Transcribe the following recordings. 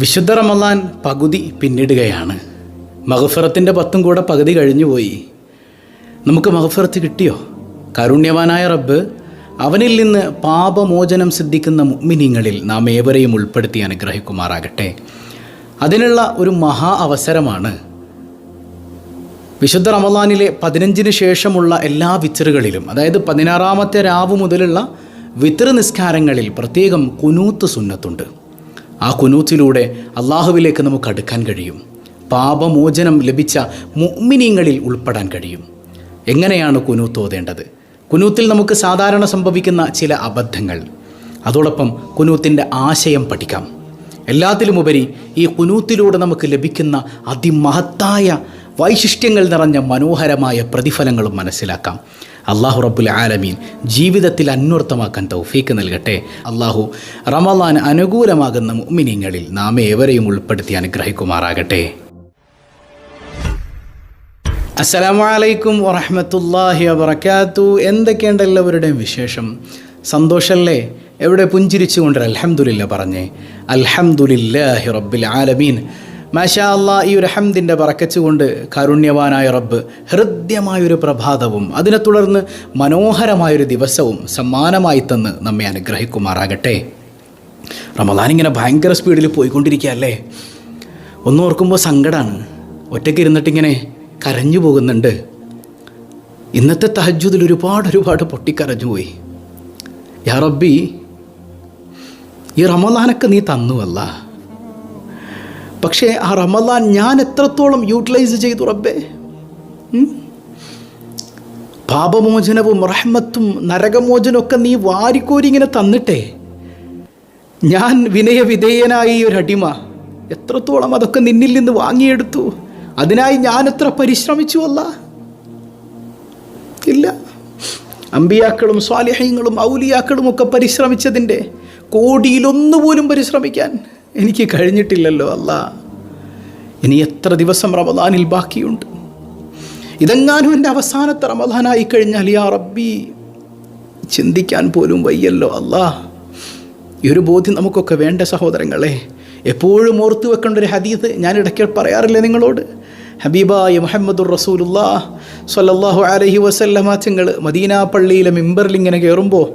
വിശുദ്ധ റമലാൻ പകുതി പിന്നിടുകയാണ്. മഹഫറത്തിന്റെ പത്തും കൂടെ പകുതി കഴിഞ്ഞു പോയി. നമുക്ക് മഹഫറത്ത് കിട്ടിയോ? കാരുണ്യവാനായ റബ്ബ് അവനിൽ നിന്ന് പാപമോചനം സിദ്ധിക്കുന്ന മുഅ്മിനീങ്ങളിൽ നാം ഏവരെയും ഉൾപ്പെടുത്തി അനുഗ്രഹിക്കുമാറാകട്ടെ. അതിനുള്ള ഒരു മഹാ അവസരമാണ് വിശുദ്ധ റമലാനിലെ പതിനഞ്ചിന് ശേഷമുള്ള എല്ലാ വിത്തറുകളിലും അതായത് പതിനാറാമത്തെ രാവ് മുതലുള്ള വിത്തറ് നിസ്കാരങ്ങളിൽ പ്രത്യേകം കുനൂത്ത് സുന്നത്തുണ്ട്. ആ കുനൂത്തിലൂടെ അള്ളാഹുവിലേക്ക് നമുക്ക് അടുക്കാൻ കഴിയും. പാപമോചനം ലഭിച്ച മുഅ്മിനീങ്ങളിൽ ഉൾപ്പെടാൻ കഴിയും. എങ്ങനെയാണ് കുനൂത്ത് ഓതേണ്ടത്? കുനൂത്തിൽ നമുക്ക് സാധാരണ സംഭവിക്കുന്ന ചില അബദ്ധങ്ങൾ. അതോടൊപ്പം കുനൂത്തിന്റെ ആശയം പഠിക്കാം. എല്ലാത്തിലുമുപരി ഈ കുനൂത്തിലൂടെ നമുക്ക് ലഭിക്കുന്ന അതിമഹത്തായ വൈശിഷ്ട്യങ്ങൾ നിറഞ്ഞ മനോഹരമായ പ്രതിഫലങ്ങളും മനസ്സിലാക്കാം. അള്ളാഹു റബ്ബുൽ ആലമീൻ ജീവിതത്തിൽ അന്വർത്ഥമാക്കാൻ തൗഫീക്ക് നൽകട്ടെ. അള്ളാഹു റമലാൻ അനുകൂലമാകുന്ന മുഅ്മിനീങ്ങളിൽ നാം ഏവരെയും ഉൾപ്പെടുത്തി അനുഗ്രഹിക്കുമാറാകട്ടെ. അസ്സലാമു അലൈക്കും വറഹ്മത്തുള്ളാഹി വബറകാത്തു. എന്തൊക്കെയുണ്ട് എല്ലാവരുടെയും വിശേഷം? സന്തോഷമല്ലേ എവിടെ പുഞ്ചിരിച്ചുകൊണ്ട് അലഹമുല്ല പറഞ്ഞേ. അൽഹംദുലില്ലാഹി റബ്ബിൽ ആലമീൻ. മാഷാ അള്ളാ ഈ ഒരു ഹംദിന്റെ പറക്കച്ചുകൊണ്ട് കാരുണ്യവാനായ റബ്ബ് ഹൃദ്യമായൊരു പ്രഭാതവും അതിനെ തുടർന്ന് മനോഹരമായൊരു ദിവസവും സമ്മാനമായി തന്ന് നമ്മെ അനുഗ്രഹിക്കുമാറാകട്ടെ. റമദാൻ ഇങ്ങനെ ഭയങ്കര സ്പീഡിൽ പോയിക്കൊണ്ടിരിക്കുകയല്ലേ? ഒന്ന് ഓർക്കുമ്പോൾ സങ്കടമാണ് ഒറ്റയ്ക്ക് ഇരുന്നിട്ടിങ്ങനെ കരഞ്ഞു പോകുന്നുണ്ട്. ഇന്നത്തെ തഹജ്ജുദിൽ ഒരുപാട് ഒരുപാട് പൊട്ടിക്കരഞ്ഞു പോയി. യാ റബ്ബി ഈ റമദാനൊക്കെ നീ തന്നുവല്ല. പക്ഷേ ആ റമദാൻ ഞാൻ എത്രത്തോളം യൂട്ടിലൈസ് ചെയ്തു റബ്ബേ? പാപമോചനവും റഹ്മത്തും നരകമോചനവും നീ വാരിക്കോരി ഇങ്ങനെ തന്നിട്ടേ. ഞാൻ ഒരു അടിമ. എത്രത്തോളം അതൊക്കെ നിന്നിൽ നിന്ന് വാങ്ങിയെടുത്തു? അതിനായി ഞാൻ എത്ര പരിശ്രമിച്ചു അല്ല? ഇല്ല. അമ്പിയാക്കളും സ്വാലിഹ്യങ്ങളും ഔലിയാക്കളും ഒക്കെ പരിശ്രമിച്ചതിന്റെ കോടിയിലൊന്നുപോലും പരിശ്രമിക്കാൻ എനിക്ക് കഴിഞ്ഞിട്ടില്ലല്ലോ അല്ല. ഇനി എത്ര ദിവസം റമദാനിൽ ബാക്കിയുണ്ട്? ഇതെങ്ങാനും എന്റെ അവസാനത്തെ റമദാനായി കഴിഞ്ഞാൽ യാ റബ്ബി ചിന്തിക്കാൻ പോലും വയ്യല്ലോ അല്ലാ. ഈ ഒരു ബോധ്യം നമുക്കൊക്കെ വേണ്ട സഹോദരങ്ങളെ. എപ്പോഴും ഓർത്തു വെക്കേണ്ട ഒരു ഹദീദ് ഞാൻ ഇടയ്ക്ക് പറയാറില്ലേ നിങ്ങളോട്? ഹബീബായ മുഹമ്മദുർ റസൂലുല്ലാ സ്വല്ലല്ലാഹു അലഹി വസല്ലമ തങ്ങൾ മദീന പള്ളിയിലെ മിമ്പറിൽ ഇങ്ങനെ കയറുമ്പോൾ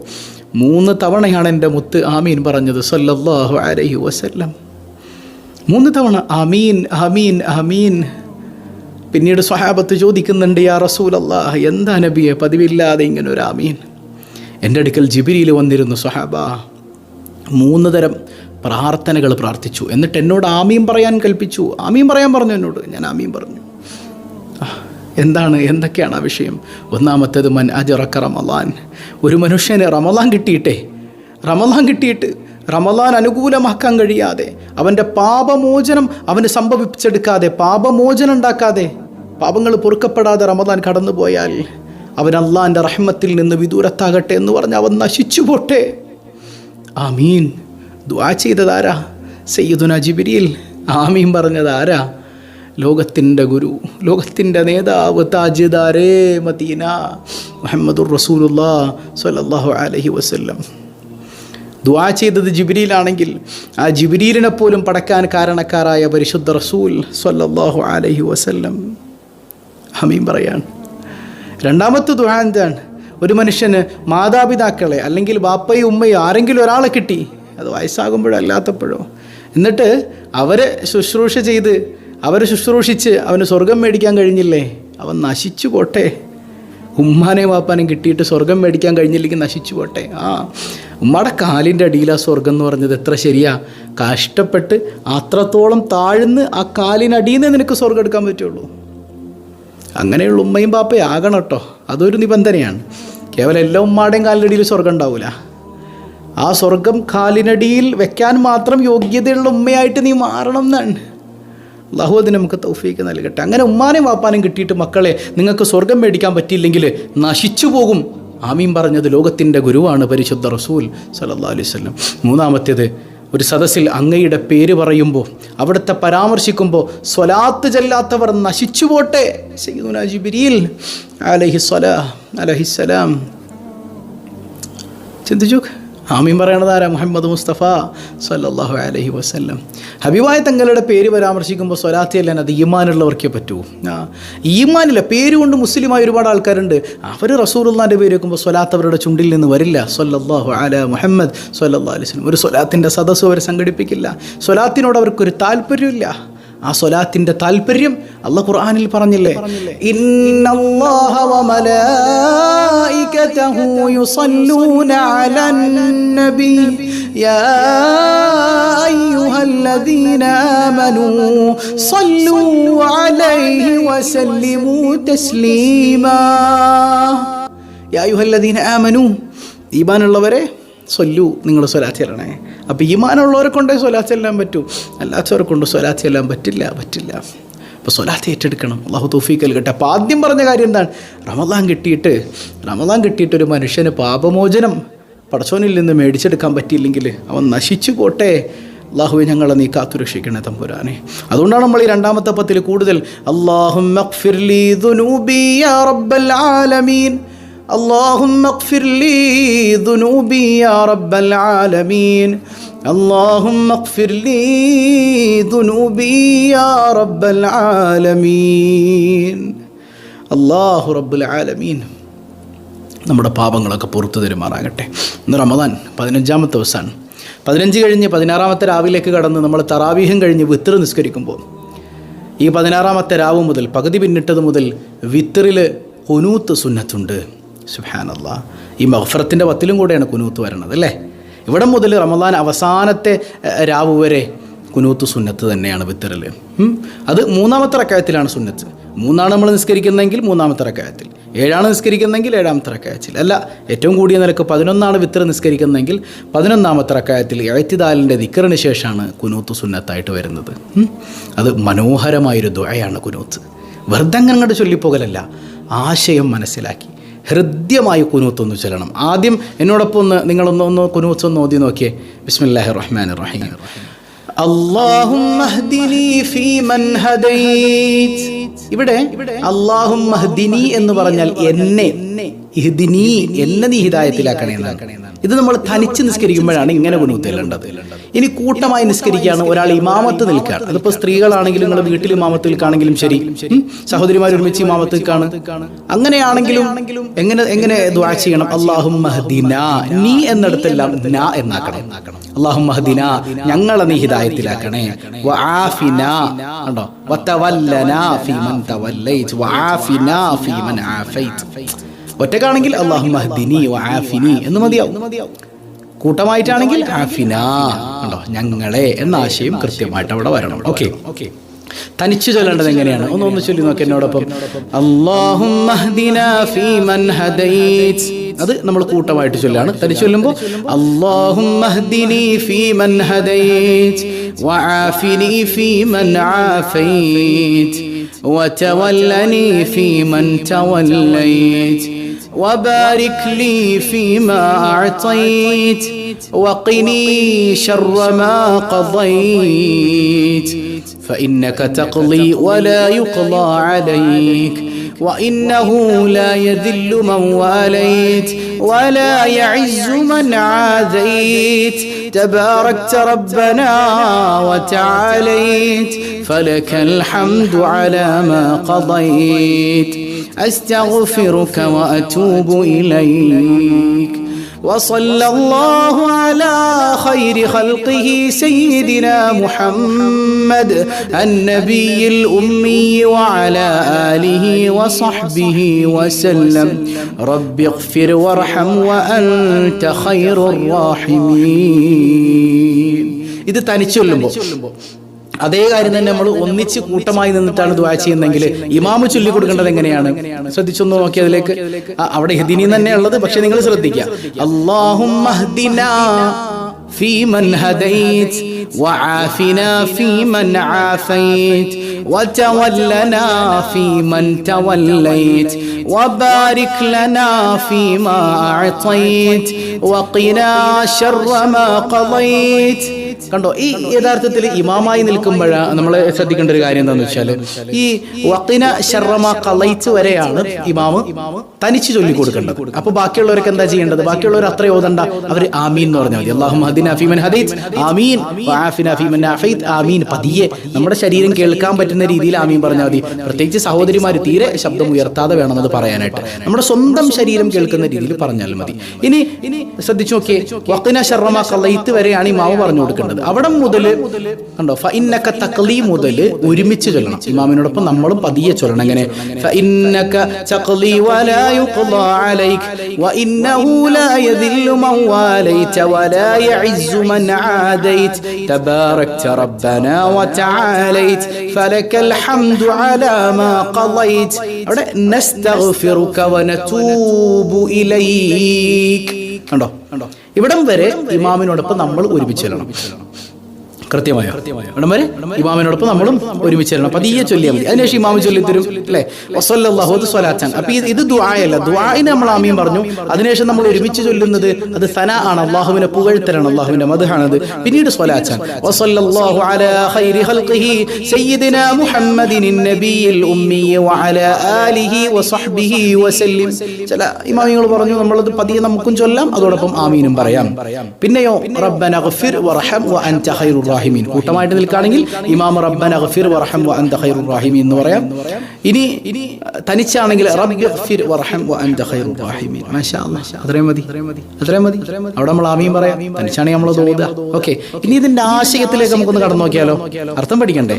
മൂന്ന് തവണയാണ് എന്റെ മുത്ത് ആമീൻ പറഞ്ഞത് സല്ലല്ലാഹു അലൈഹി വസല്ലം. മൂന്ന് തവണ അമീൻ അമീൻ അമീൻ പിന്നീട് സ്വഹാബത്ത് ചോദിക്കുന്നുണ്ട് യാ റസൂലല്ലാഹ് എന്താ നബിയെ പതിവില്ലാതെ ഇങ്ങനെ ഒരു അമീൻ എന്റെ അടുക്കൽ ജിബിരിയിൽ വന്നിരുന്നു സ്വഹാബ. മൂന്ന് തരം പ്രാർത്ഥനകൾ പ്രാർത്ഥിച്ചു. എന്നിട്ട് എന്നോട് ആമീൻ പറയാൻ കൽപ്പിച്ചു. ആമീൻ പറയാൻ പറഞ്ഞു എന്നോട്. ഞാൻ ആമീൻ പറഞ്ഞു. എന്താണ് എന്തൊക്കെയാണ് ആ വിഷയം? ഒന്നാമത്തേത് മൻ അജറക്ക റമലാൻ ഒരു മനുഷ്യന് റമലാൻ കിട്ടിയിട്ടെ റമലാൻ കിട്ടിയിട്ട് റമലാൻ അനുകൂലമാക്കാൻ കഴിയാതെ അവന്റെ പാപമോചനം അവന് സംഭവിപ്പിച്ചെടുക്കാതെ പാപമോചനം ഉണ്ടാക്കാതെ പാപങ്ങൾ പൊറുക്കപ്പെടാതെ റമദാൻ കടന്നുപോയാൽ അവൻ അള്ളാന്റെ റഹ്മത്തിൽ നിന്ന് വിദൂരത്താകട്ടെ എന്ന് പറഞ്ഞ് അവൻ നശിച്ചു പോട്ടെ. ആമീൻ. ദ്വാ ചെയ്തതാരാ? സയ്യിദുന ജിബിരിയിൽ ആമീൻ പറഞ്ഞതാരാ? ലോകത്തിന്റെ ഗുരു ലോകത്തിന്റെ നേതാവ് താജിദാരേ മദീന. മുഹമ്മദുർ റസൂലുല്ലാ അലൈഹി വസല്ലം. ദുആ ചെയ്തത് ജിബിരിയിലാണെങ്കിൽ ആ ജിബിരിയിലിനെ പോലും പടക്കാൻ കാരണക്കാരായ പരിശുദ്ധ റസൂൽ സ്വല്ലല്ലാഹു അലഹി വസല്ലം. ഹമീം പറയാണ്. രണ്ടാമത്തെ ദുആ എന്താണ്? ഒരു മനുഷ്യന് മാതാപിതാക്കളെ അല്ലെങ്കിൽ ബാപ്പയും ഉമ്മയും ആരെങ്കിലും ഒരാളെ കിട്ടി അത് വയസ്സാകുമ്പോഴോ അല്ലാത്തപ്പോഴോ എന്നിട്ട് അവരെ ശുശ്രൂഷ ചെയ്ത് അവരെ ശുശ്രൂഷിച്ച് അവന് സ്വർഗം മേടിക്കാൻ കഴിഞ്ഞില്ലേ? അവൻ നശിച്ചു പോട്ടെ. ഉമ്മാനെയും വാപ്പാനെയും കിട്ടിയിട്ട് സ്വർഗം മേടിക്കാൻ കഴിഞ്ഞില്ലെങ്കിൽ നശിച്ചു പോട്ടെ. ആ ഉമ്മയുടെ കാലിന്റെ അടിയിൽ ആ സ്വർഗം എന്ന് പറഞ്ഞത് എത്ര ശരിയാ? കഷ്ടപ്പെട്ട് അത്രത്തോളം താഴ്ന്ന് ആ കാലിനടിയിൽ നിന്ന് നിനക്ക് സ്വർഗം എടുക്കാൻ പറ്റുള്ളൂ. അങ്ങനെയുള്ള ഉമ്മയും ബാപ്പയും ആകണം കേട്ടോ. അതൊരു നിബന്ധനയാണ്. കേവലം എല്ലാ ഉമ്മാടെയും കാലിനടിയിൽ സ്വർഗം ഉണ്ടാവില്ല ആ സ്വർഗം കാലിനടിയിൽ വെക്കാൻ മാത്രം യോഗ്യതയുള്ള ഉമ്മയായിട്ട് നീ മാറണം എന്നാണ്. അള്ളാഹു അതിന് നമുക്ക് തൗഫീക്ക് നൽകട്ടെ. അങ്ങനെ ഉമ്മാനെയും വാപ്പാനും കിട്ടിയിട്ട് മക്കളെ നിങ്ങൾക്ക് സ്വർഗം മേടിക്കാൻ പറ്റിയില്ലെങ്കിൽ നശിച്ചു പോകും. ആമീൻ പറഞ്ഞത് ലോകത്തിന്റെ ഗുരുവാണ് പരിശുദ്ധ റസൂൽ സലല്ലാ അലൈഹി വസല്ലം. മൂന്നാമത്തേത് ഒരു സദസ്സിൽ അങ്ങയുടെ പേര് പറയുമ്പോൾ അവിടുത്തെ പരാമർശിക്കുമ്പോൾ സ്വലാത്ത് ചെല്ലാത്തവർ നശിച്ചു പോട്ടെ. സ്വലാ ചിന്തിച്ചു ആമീൻ പറയണത് ആരാ? മുഹമ്മദ് മുസ്തഫ സല്ലല്ലാഹു അലഹി വസ്ല്ലം. ഹബീബായ തങ്ങളുടെ പേര് പരാമർശിക്കുമ്പോൾ സ്വലാത്തി അല്ല അത് ഈമാനുള്ളവർക്കേ പറ്റൂ. ആ ഈമാനില്ല പേരുകൊണ്ട് മുസ്ലിമായ ഒരുപാട് ആൾക്കാരുണ്ട്. അവർ റസൂറുല്ലാന്റെ പേര് വെക്കുമ്പോൾ സ്വലാത്ത് അവരുടെ ചുണ്ടിൽ നിന്ന് വരില്ല. സല്ലല്ലാഹു അല മുഹമ്മദ് സല്ലല്ലാഹു അലൈഹി വസല്ലം. ഒരു സ്വലാത്തിന്റെ സദസ്സ് അവർ സംഘടിപ്പിക്കില്ല. സ്വലാത്തിനോട് അവർക്കൊരു താല്പര്യമില്ല. ആ സ്വലാത്തിന്റെ താല്പര്യം അള്ള ഖുർആാനിൽ പറഞ്ഞില്ലേ? ഈമാനുള്ളവരെ സൊല്ലു നിങ്ങൾ സ്വലാത്തി ചെല്ലണേ അപ്പോൾ ഈമാനുള്ളവരെ കൊണ്ടേ സ്വലാത്തി ചെല്ലാൻ പറ്റൂ. അല്ലാത്തവരെ കൊണ്ട് സ്വലാത്തി ചെല്ലാൻ പറ്റില്ല പറ്റില്ല. അപ്പോൾ സ്വലാത്ത് ഏറ്റെടുക്കണം. അള്ളാഹു തൗഫീഖ് നൽകട്ടെ. അപ്പോൾ ആദ്യം പറഞ്ഞ കാര്യം എന്താണ്? റമദാൻ കിട്ടിയിട്ട് റമദാൻ കിട്ടിയിട്ട് ഒരു മനുഷ്യന് പാപമോചനം പടച്ചോനിൽ നിന്ന് മേടിച്ചെടുക്കാൻ പറ്റിയില്ലെങ്കിൽ അവൻ നശിച്ചു പോട്ടെ. അള്ളാഹുവെ ഞങ്ങളെ നീ കാത്തുരക്ഷിക്കണേ തമ്പുരാനെ. അതുകൊണ്ടാണ് നമ്മൾ ഈ രണ്ടാമത്തെ പത്തിൽ കൂടുതൽ അള്ളാഹു اللهم اغفر لي ذنوبي يا رب العالمين اللهم اغفر لي ذنوبي يا رب العالمين الله رب العالمين നമ്മുടെ പാപങ്ങളൊക്കെ പുറത്തു തരുമാറാകട്ടെ ഇന്ന് റമദാൻ പതിനഞ്ചാമത്തെ ദിവസമാണ് പതിനഞ്ച് കഴിഞ്ഞ് പതിനാറാമത്തെ രാവിലേക്ക് കടന്ന് നമ്മൾ തറാവീഹം കഴിഞ്ഞ് വിത്തർ നിസ്കരിക്കുമ്പോൾ ഈ പതിനാറാമത്തെ രാവ് മുതൽ പകുതി പിന്നിട്ടത് മുതൽ വിത്തറിൽ ഹുനൂത്ത് സുന്നത്തുണ്ട് സുഹാനല്ല ഈ മഹഫറത്തിന്റെ പത്തിലും കൂടെയാണ് കുനൂത്ത് വരണത് അല്ലേ? ഇവിടെ മുതൽ റമദാൻ അവസാനത്തെ രാവു വരെ കുനൂത്ത് സുന്നത്ത് തന്നെയാണ് വിത്തറൽ. അത് മൂന്നാമത്തെ റക്കായത്തിലാണ് സുന്നത്ത്. മൂന്നാണ് നമ്മൾ നിസ്കരിക്കുന്നതെങ്കിൽ മൂന്നാമത്തെ റക്കായത്തിൽ. ഏഴാണ് നിസ്കരിക്കുന്നതെങ്കിൽ ഏഴാമത്തെ റക്കായത്തിൽ. അല്ല ഏറ്റവും കൂടിയ നിരക്ക് പതിനൊന്നാണ് വിത്തർ നിസ്കരിക്കുന്നതെങ്കിൽ പതിനൊന്നാമത്തെ റക്കായത്തിൽ എഴുത്തിദാലിന്റെ ദിക്കറിന് ശേഷമാണ് കുനൂത്ത് സുന്നത്തായിട്ട് വരുന്നത്. അത് മനോഹരമായൊരു ദ്വയാണ് കുനൂത്ത്. വെറുതെ അങ്ങനെ ചൊല്ലിപ്പോകലല്ല ആശയം മനസ്സിലാക്കി. ഹൃദ്യമായി കുനൂത്തൊന്ന് ചൊല്ലണം ആദ്യം എന്നോടൊപ്പം ഒന്ന് നിങ്ങളൊന്ന് ഒന്ന് കുനൂത്ത് ഒന്ന് ഓതി നോക്കിയേ ബിസ്മില്ലാഹി റഹ്മാൻ റഹീം اللهم اهدني فيمن هديت ഇവിടെ അള്ളാഹും മഹ്ദിനി എന്ന് പറഞ്ഞാൽ എന്നെ ഇഹ്ദിനി എന്നെ നീ ഹിദായത്തിലാക്കണേ എന്നാണ്. ഇത് നമ്മൾ തനിച്ച് നിസ്കരിക്കുമ്പോഴാണ് ഇങ്ങനെ ഗുണത്തിലുണ്ടത് ഇനി കൂട്ടമായി നിസ്കരിക്കുകയാണ് ഒരാൾ ഇമാമത്ത് നിൽക്കുകയാണ് അതിപ്പോൾ സ്ത്രീകളാണെങ്കിലും നിങ്ങൾ വീട്ടിൽ ഇമാമത്ത് നിൽക്കുകയാണെങ്കിലും ശരി. സഹോദരിമാർ ഒരുമിച്ച് ഇമാമത്ത് നിൽക്കാണ്. അങ്ങനെയാണെങ്കിലും എങ്ങനെ എങ്ങനെ ദ്വാ ചെയ്യണം? അള്ളാഹും മഹദിന നീ എന്നിടത്തെല്ലാം ന എന്നാക്കണം. അള്ളാഹും മഹദിന ഞങ്ങളെ നീ ഹിദായത്തിലാക്കണേ. ആഫിന കണ്ടോ വതവല്ലന ഫീമൻ തവല്ലൈത് വആഫിന ഫീമൻ ആഫൈത് ഒറ്റക്കാണെങ്കിൽ അള്ളാഹു മഹദിനി വആഫിനി എന്ന് മതിയാവും. കൂട്ടമായിട്ടാണെങ്കിൽ ആഫിന. കണ്ടോ? ഞങ്ങളെ എന്ന ആശയം കൃത്യമായിട്ട് അവിടെ വരണം. ഓക്കെ. ഓക്കെ. തനിച്ചു ചൊല്ലേണ്ടത് എങ്ങനെയാണ്? ഒന്ന് ഒന്ന് ചൊല്ലി നോക്കി എന്നോടൊപ്പം. അത് നമ്മൾ കൂട്ടമായിട്ട് ചൊല്ലാണ്. തനിച്ചു ചൊല്ലുമ്പോൾ അല്ലാഹും وتولني فيمن توليت. وبارك لي فيما أعطيت. وقني شر ما قضيت. فإنك تقضي ولا يقضى عليك. وإنه لا يذل من واليت ولا يعز من عاديت. تباركت ربنا وتعاليت فلك الحمد على ما قضيت. أستغفرك وأتوب إليك. وصلى الله على خير خلقه سيدنا محمد النبي الأمي وعلى آله وصحبه وسلم رب اغفر وارحم وأنت خير الراحمين ഇത് തനിച്ചൊല്ലുമ്പോൾ അതേ കാര്യം തന്നെ നമ്മൾ ഒന്നിച്ച് കൂട്ടമായി നിന്നിട്ടാണ് ദ്വാ ചെയ്യുന്നതെങ്കിൽ ഇമാമ് ചൊല്ലി കൊടുക്കേണ്ടത് എങ്ങനെയാണ് ശ്രദ്ധിച്ചൊന്ന് നോക്കി അതിലേക്ക് ആ, അവിടെ ഹിദിനി തന്നെ ഉള്ളത് പക്ഷെ നിങ്ങൾ ശ്രദ്ധിക്കുക അള്ളാഹും فيمن هديت وعافنا فيمن عافيت وتولنا فيمن توليت وبارك لنا فيما أعطيت وقنا شر ما قضيت കണ്ടോ ഈ യഥാർത്ഥത്തിൽ ഇമാമായി നിൽക്കുമ്പോഴാണ് നമ്മൾ ശ്രദ്ധിക്കേണ്ട ഒരു കാര്യം എന്താണെന്ന് വെച്ചാൽ ഈ വക്കിന ഷർറമ കളയിച്ച് വരെയാണ് ഇമാമ് തനിച്ച് ചൊല്ലി കൊടുക്കേണ്ടത് അപ്പൊ ബാക്കിയുള്ളവർക്ക് എന്താ ചെയ്യേണ്ടത് ബാക്കിയുള്ളവർ അത്ര ഓതണ്ട അവർ ആമീൻ എന്ന് പറഞ്ഞാൽ മതി അള്ളാഹു ഹദിന ഫീമൻ ഹദീത് ആമീൻ വആഫിന ഫീമൻ അഫൈത് ആമീൻ പതിയെ നമ്മുടെ ശരീരം കേൾക്കാൻ പറ്റുന്ന രീതിയിൽ ആമീൻ പറഞ്ഞാൽ മതി പ്രത്യേകിച്ച് സഹോദരിമാർ തീരെ ശബ്ദം ഉയർത്താതെ വേണം അത് പറയാനായിട്ട്. നമ്മുടെ സ്വന്തം ശരീരം കേൾക്കുന്ന രീതിയിൽ പറഞ്ഞാൽ മതി. ഇനി ഇനി ശ്രദ്ധിച്ചു നോക്കിയേ വക്കിന ശർമ്മ കളയിത്ത് വരെയാണ് ഇമാമ് പറഞ്ഞു കൊടുക്കേണ്ടത് അവിടെ മുതൽ കണ്ടോ ഫഇന്നക തഖ്ലി മുതൽ ഒരുമിച്ച് ചൊല്ലണം. ഇമാമിനോടൊപ്പം നമ്മളും പതിയെ ചൊല്ലണം എങ്ങനെ വലാ യുഖ്ളാ അലൈക അവിടെ കണ്ടോ? കണ്ടോ? ഇവിടം വരെ ഇമാമിനോടൊപ്പം നമ്മൾ ഒരുമിച്ച് ചെല്ലണം. കൃത്യമായോ? വരെ ഇമാമിനോടൊപ്പം നമ്മളും ഒരുമിച്ച് തരണം പതിയെ ചൊല്ലിയാൽ മതി. അതിനുശേഷം ഇമാമി ചൊല്ലി തരും അല്ലേ? വസല്ലല്ലാഹു അത് സ്വലാച്ചാൻ അപ്പൊ ഇത് ദ്വായല്ല ദുആയല്ല. ദുആയിനെ നമ്മൾ ആമീൻ പറഞ്ഞു. അതിനുശേഷം നമ്മൾ ഒരുമിച്ച് ചൊല്ലുന്നത് അത് സന ആണ്. അള്ളാഹുവിനെ പുകഴ്ത്തലാണ്. അള്ളാഹുവിന്റെ മധുഹാണത് പിന്നീട് സ്വലാച്ചാൻ വസല്ലല്ലാഹു അലാ ഖൈരി ഖൽഖിഹി സയ്യിദിനാ മുഹമ്മദിൻ നബിയിൽ ഉമ്മി വഅലാ ആലിഹി വസഹ്ബിഹി വസല്ലിം. ചില ഇമാമികൾ പറഞ്ഞു നമ്മളത് പതിയെ നമുക്കും ചൊല്ലാം. അതോടൊപ്പം ആമീനും പറയാം. പിന്നെയോ റബ്ബന ഗഫിർ ഖൈറുർ റാഹിമീൻ കൂട്ടമായിട്ട് നിൽക്കുകയാണെങ്കിൽ ഇമാം റബ്ബൻ അഗ്ഫിർ വറഹം വ അൻത ഖൈറു റാഹിമീൻ എന്ന് പറയാം. ഇനി ഇനി തനിച്ചാണെങ്കിൽ റബ്ബ് ഗഫിർ വറഹം വ അൻത ഖൈറു റാഹിമീൻ. മാഷാ അല്ലാഹ് അത്രയും മതി. അത്രയും മതി. അവിടെ നമ്മൾ ആമീൻ പറയാം. തനിച്ചാണെങ്കിൽ നമ്മൾ ഓതുക ഓക്കെ. ഇനി ഇതിന്റെ ആശയത്തിലേക്ക് നമുക്കൊന്ന് കടന്നു നോക്കിയാലോ? അർത്ഥം പഠിക്കണ്ടേ?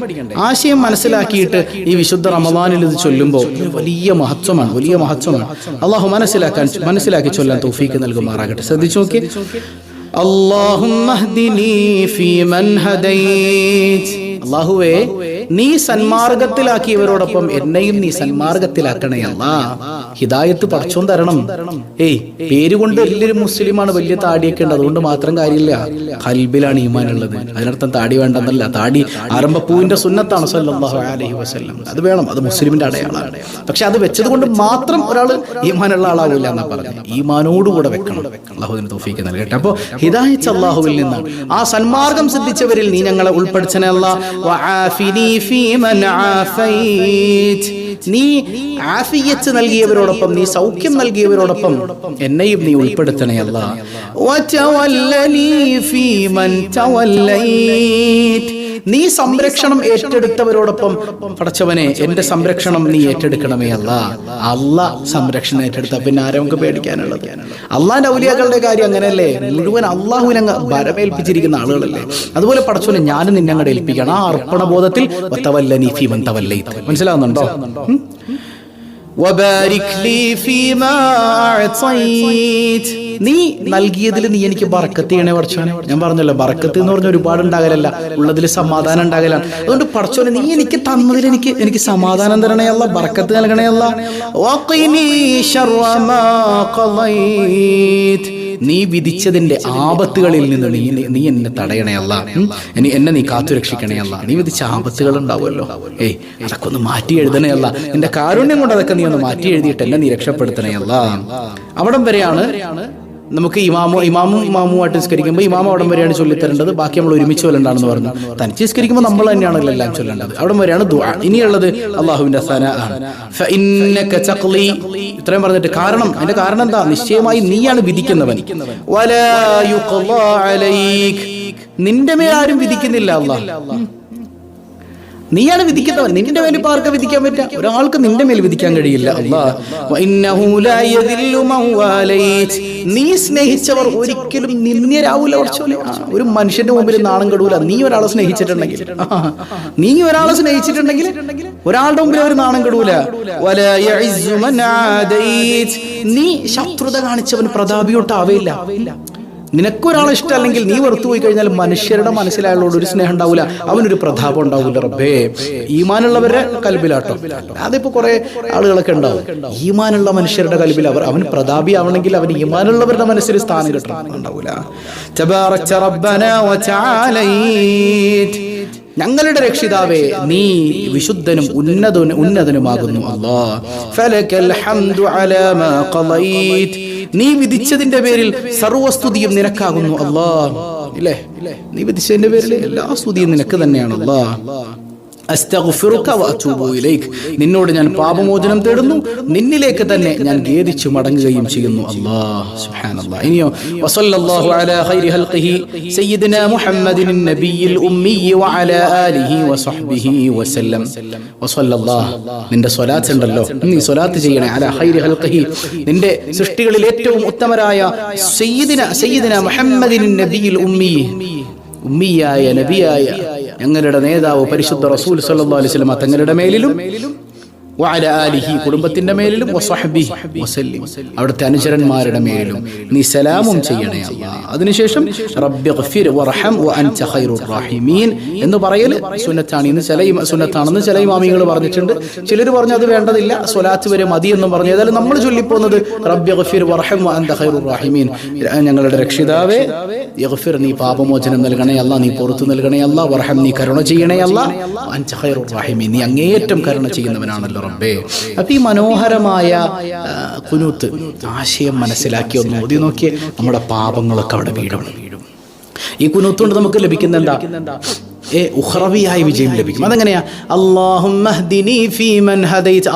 ആശയം മനസ്സിലാക്കിയിട്ട് ഈ വിശുദ്ധ റമദാനിൽ ഇത് ചൊല്ലുമ്പോൾ വലിയ മഹത്വമാണ്. വലിയ മഹത്വമാണ്. അള്ളാഹു മനസ്സിലാക്കാൻ മനസ്സിലാക്കി ചൊല്ലാൻ തൗഫീക്ക് നൽകുമാറാകട്ടെ. ശ്രദ്ധിച്ചു നോക്കി اللهم اهدني في من هديت. الله നീ സന്മാർഗത്തിലാക്കിയവരോടൊപ്പം എന്നെയും നീ സന്മാർഗത്തിലാക്കണേ അല്ല ഹിദായത്ത് പടച്ചോൻ തരണം. ഏയ് പേരുകൊണ്ട് എല്ലാവരും മുസ്ലിമാണ് വലിയ താടിയൊക്കെ ഉണ്ട്. അതുകൊണ്ട് മാത്രം കാര്യമില്ല. കൽബിലാണ് ഈമാൻ ഉള്ളത് അതിനർത്ഥം താടി വേണ്ടെന്നല്ല. താടി ആരംഭപ്പൂവിന്റെ സുന്നത്താണ് അത് വേണം. അത് മുസ്ലിമിന്റെ അടയാളാണ് പക്ഷെ അത് വെച്ചത് കൊണ്ട് മാത്രം ഒരാൾ ഈമാനുള്ള ആളാവില്ല എന്നാ പറഞ്ഞത്. ഈമാനോടുകൂടെ വെക്കണം. അള്ളാഹുദിന് തോഫിക്ക് നൽകട്ടെ. അപ്പോൾ ഹിദായത്ത് അള്ളാഹുവിൽ നിന്നാണ്. ആ സന്മാർഗം സിദ്ധിച്ചവരിൽ നീ ഞങ്ങളെ വആഫിനി ഫീമൻ നീ ആഫിയത്ത് നൽകിയവരോടൊപ്പം നീ സൗഖ്യം നൽകിയവരോടൊപ്പം എന്നെയും നീ ഉൾപ്പെടുത്തണേ അല്ല ഫീമൻ നീ സംരക്ഷണം ഏറ്റെടുത്തവരോടൊപ്പം പടച്ചവനെ എന്റെ സംരക്ഷണം നീ ഏറ്റെടുക്കണമേ അല്ല. അല്ല സംരക്ഷണം ഏറ്റെടുത്ത. പിന്നെ ആരെ പേടിക്കാനുള്ളത്? അള്ളാന്റെ ഔലിയാക്കളുടെ കാര്യം അങ്ങനെയല്ലേ? മുഴുവൻ അള്ളാഹുവിനങ്ങ് ഭരമേൽപ്പിച്ചിരിക്കുന്ന ആളുകളല്ലേ? അതുപോലെ പടച്ചവനെ ഞാനും നിന്നെ അങ്ങോട്ട് ഏൽപ്പിക്കണം ആ അർപ്പണബോധത്തിൽ മനസ്സിലാവുന്നുണ്ടോ? وبارك لي فيما أعطيت നീ നൽകിയതിൽ നീ എനിക്ക് ബറക്കത്ത് ചെയ്യണേ പടച്ചോനെ ഞാൻ പറഞ്ഞല്ലോ ബറക്കത്ത് എന്ന് പറഞ്ഞ ഒരുപാട് ഉണ്ടാകലല്ല ഉള്ളതിൽ സമാധാനം ഉണ്ടാകലാണ് അതുകൊണ്ട് പടച്ചോനെ നീ എനിക്ക് തന്നതിൽ എനിക്ക് എനിക്ക് സമാധാനം തരണയല്ല ബറക്കത്ത് നൽകണയല്ല നീ വിധിച്ചതിന്റെ ആപത്തുകളിൽ നിന്ന് നീ നീ എന്നെ? എനി- എന്നെ നീ കാത്തുരക്ഷിക്കണയല്ല നീ വിധിച്ച ആപത്തുകൾ ഉണ്ടാവുമല്ലോ. ഏയ് അതൊക്കെ ഒന്ന് മാറ്റി എഴുതണയല്ല നിന്റെ കാരുണ്യം കൊണ്ട് അതൊക്കെ നീ ഒന്ന് മാറ്റി എഴുതിയിട്ട് എന്നെ നീ രക്ഷപ്പെടുത്തണയല്ല അവിടം വരെയാണ് നമുക്ക് ഇമാമോ ഇമാമും ഇമാമുമായിട്ട് നിസ്കരിക്കുമ്പോൾ ഇമാമ അവിടം വരെയാണ് ചൊല്ലിത്തരേണ്ടത്. ബാക്കി നമ്മൾ ഒരുമിച്ച് ചൊല്ലേണ്ടതെന്ന് പറഞ്ഞു. തനിച്ച് നിസ്കരിക്കുമ്പോൾ നമ്മൾ തന്നെയാണല്ലോ എല്ലാം ചൊല്ലേണ്ടത്. അവിടം വരെയാണ് ദുആ. ഇനിയുള്ളത് അള്ളാഹുവിന്റെ സന ഇത്രയും പറഞ്ഞിട്ട് കാരണം അതിന്റെ കാരണം എന്താ? നിശ്ചയമായി നീയാണ് വിധിക്കുന്നവൻ. നിന്റെ മേൽ ആരും വിധിക്കുന്നില്ല അള്ളാഹ്. നീയാണ് വിധിക്കുന്നവൻ. നിന്റെ മേൽ ഇപ്പൊ ആർക്കാ വിധിക്കാൻ പറ്റുക? ഒരാൾക്ക് നിന്റെ മേൽ വിധിക്കാൻ കഴിയില്ല. നീ സ്നേഹിച്ചവർ ഒരിക്കലും നിന്ദ്യരാവൂല. ഒരു മനുഷ്യന്റെ മുമ്പിൽ നാണം കെടൂല. നീ ഒരാളെ സ്നേഹിച്ചിട്ടുണ്ടെങ്കിൽ. നീ ഒരാളെ സ്നേഹിച്ചിട്ടുണ്ടെങ്കിൽ ഒരാളുടെ മുമ്പിൽ ഒരു നാണം കെടൂല. നീ ശത്രുത കാണിച്ചവൻ പ്രതാപിയോട്ടാവേയില്ല. നിനക്കൊരാളെ ഇഷ്ടമല്ലെങ്കിൽ നീ വെറുത്തു പോയി കഴിഞ്ഞാൽ മനുഷ്യരുടെ മനസ്സിലായുള്ളോട് ഒരു സ്നേഹം ഉണ്ടാവില്ല. അവനൊരു പ്രതാപം ഉണ്ടാവില്ല റബ്ബേ. ഈമാനുള്ളവരുടെ കൽബിലാട്ടോ. അതിപ്പോ കുറെ ആളുകളൊക്കെ ഉണ്ടാവും. ഈമാനുള്ള മനുഷ്യരുടെ കൽബിൽ അവർ അവൻ പ്രതാപി ആവണമെങ്കിൽ അവൻ ഈമാനുള്ളവരുടെ മനസ്സിൽ സ്ഥാനം കിട്ടണം. ഉണ്ടാവില്ല ഞങ്ങളുടെ രക്ഷിതാവേ നീ വിശുദ്ധനും ഉന്നതനും ഉന്നതനുമാകുന്നു ഫലകൽ ഹംദു അലാ മാ നീ വിധിച്ചതിന്റെ പേരിൽ സർവസ്തുതിയും നിനക്കാകുന്നു അല്ലാ. ഇല്ലേ? നീ വിധിച്ചതിന്റെ പേരിൽ എല്ലാ സ്തുതിയും നിനക്ക് തന്നെയാണ് അസ്തഗ്ഫിറുക വഅതൂബു ഇലൈക്. നിന്നോട് ഞാൻ പാപമോചനം തേടുന്നു. നിന്നിലേക്ക് തന്നെ ഞാൻ ഖേദിച്ചു മടങ്ങുകയും ചെയ്യുന്നു. അല്ലാഹ് സുബ്ഹാനല്ലാഹ്. ഇനിയോ വസല്ലല്ലാഹു അലാ ഖൈരി ഹൽഖിഹി സയ്യിദിനാ മുഹമ്മദിൻ നബിയിൽ ഉമ്മി വഅലാ ആലിഹി വസഹ്ബിഹി വസല്ലം. വസല്ലല്ലാഹ് നിന്റെ സ്വലാത്ത് ഉണ്ടല്ലോ. നീ സ്വലാത്ത് ചെയ്യണേ അലാ ഖൈരി ഹൽഖിഹി നിന്റെ സൃഷ്ടികളിൽ ഏറ്റവും ഉത്തമരായ സയ്യിദിന സയ്യിദിന മുഹമ്മദിൻ നബിയിൽ ഉമ്മി ഉമ്മിയായ നബിയായ ഞങ്ങളുടെ നേതാവ് പരിശുദ്ധ റസൂൽ സല്ലാ അലൈഹി തങ്ങളുടെ മേലിലും വഅല ആലിഹി കുടുംബത്തിന്റെ മേലിലും വസല്ലിം. അവിടുത്തെ അനുചരന്മാരുടെ മേലും നീ സലാമും ചെയ്യണേ അതിനുശേഷം റബ്ബി ഖൈറുർ റഹീമീൻ എന്ന് പറയൽ സുന്നത്താണ്. ഇന്ന് ചില സുന്നത്താണെന്ന് ചില ഇമാമികൾ പറഞ്ഞിട്ടുണ്ട്. ചിലർ പറഞ്ഞു അത് വേണ്ടതില്ല സ്വലാത്ത് വരെ മതി എന്ന് പറഞ്ഞു. ഏതായാലും നമ്മൾ ചൊല്ലിപ്പോന്നത് റബ്ബി ഖൈറുർ റഹീമീൻ. ഞങ്ങളുടെ രക്ഷിതാവേ യഗ്ഫിർ നീ പാപമോചനം നൽകണേ അല്ല നീ പുറത്തു നൽകണേ അല്ല വർഹം നീ കരുണ ചെയ്യണേ അല്ല അൻത ഖൈറുർ നീ അങ്ങേയറ്റം കരുണ ചെയ്യുന്നവനാണല്ലോ റബ്ബേ. അതിമനോഹരമായ കുനൂത്ത് ആശയം മനസ്സിലാക്കി ഒന്ന് ഓതി നോക്കിയേ. നമ്മുടെ പാപങ്ങളൊക്കെ അവിടെ വീടും ഈ കുനൂത്തുകൊണ്ട് നമുക്ക് ലഭിക്കുന്ന എന്താ? ഏ ഉഹ്റവിയായ വിജയം ലഭിക്കും. അതെങ്ങനെയാ? അള്ളാഹും